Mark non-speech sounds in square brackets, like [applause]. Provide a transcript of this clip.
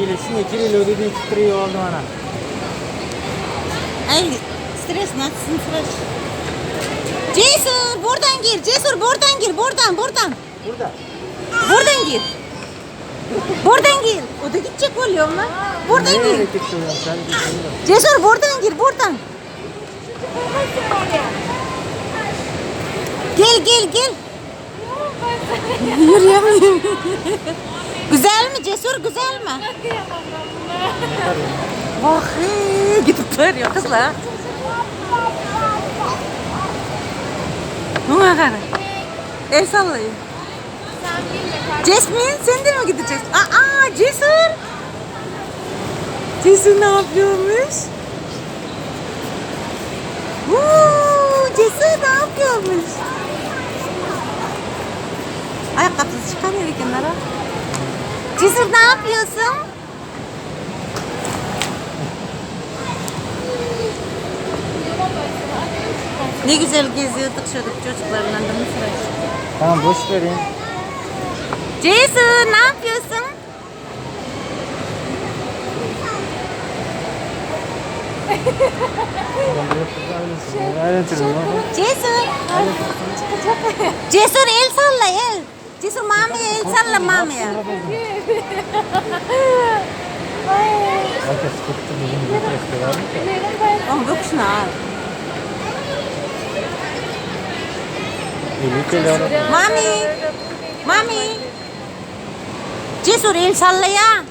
İyileşsin 2 kilo dediğin titriyor oldu bana. Ay stres nasılsın stres? Cesur buradan gir. Cesur buradan gir. Buradan buradan. Burada. Buradan gir. Buradan gir. O da gidecek oluyor mu? Buradan Nereye gir. titriyorsun sen? Cesur buradan gir buradan. Gel gel gel. [laughs] Yürüyemiyorum. Güzel mi Cesur güzel mi? Vah gidip duruyor kızlar. Ne var? El sallayın. Jasmine sen de mi gideceksin? Aa Cesur. Cesur ne yapıyormuş? Uuu, Cesur ne yapıyormuş? Ayakkabısı çıkarıyor kenara. Cesur ne yapıyorsun? Ne güzel geziyorduk çocuk çocuklarla da Mısır'a. Tamam boş verin. Cesur ne yapıyorsun? Cesur. Cesur el salla el. Gitti bizim bir testi var mı? Oğlum yok şuna al. 50 kilo. Mami. Mami. Cesur el salla ya.